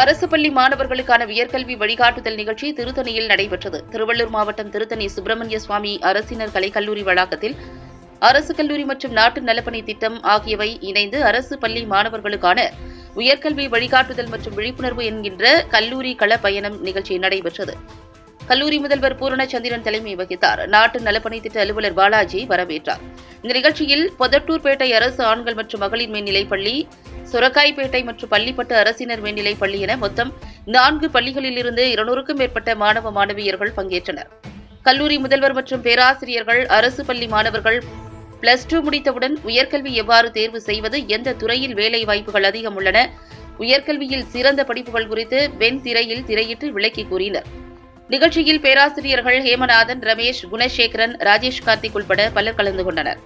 அரசு பள்ளி மாணவர்களுக்கான உயர்கல்வி வழிகாட்டுதல் நிகழ்ச்சி திருத்தணியில் நடைபெற்றது. திருவள்ளூர் மாவட்டம் திருத்தணி சுப்பிரமணிய சுவாமி அரசினர் கலைக்கல்லூரி வளாகத்தில் அரசு கல்லூரி மற்றும் நாட்டு நலப்பணி திட்டம் ஆகியவை இணைந்து அரசு பள்ளி மாணவர்களுக்கான உயர்கல்வி வழிகாட்டுதல் மற்றும் விழிப்புணர்வு என்கின்ற கல்லூரி கள பயணம் நிகழ்ச்சி நடைபெற்றது. கல்லூரி முதல்வர் பூரணச்சந்திரன் தலைமை வகித்தார். நாட்டு நலப்பணி திட்ட அலுவலர் பாலாஜி வரவேற்றார். இந்த நிகழ்ச்சியில் பொதட்டூர்பேட்டை அரசு ஆண்கள் மற்றும் மகளிர் மேல்நிலைப்பள்ளி சுரக்காய்பேட்டை மற்றும் பள்ளிப்பட்டு அரசினர் மேல்நிலைப் பள்ளி என மொத்தம் நான்கு பள்ளிகளிலிருந்து இருநூறுக்கும் மேற்பட்ட மாணவ மாணவியர்கள் பங்கேற்றனர். கல்லூரி முதல்வர் மற்றும் பேராசிரியர்கள் அரசு பள்ளி மாணவர்கள் பிளஸ் டூ முடித்தவுடன் உயர்கல்வி எவ்வாறு தேர்வு செய்வது எந்த துறையில் வேலை வாய்ப்புகள் அதிகம் உள்ளன உயர்கல்வியில் சிறந்த படிப்புகள் குறித்து வெண் திரையில் திரையிட்டு விளக்கி கூறினர். நிகழ்ச்சியில் பேராசிரியர்கள் ஹேமநாதன் ரமேஷ் குணசேகரன் ராஜேஷ் கார்த்திக் உட்பட பலர் கலந்து கொண்டனர்.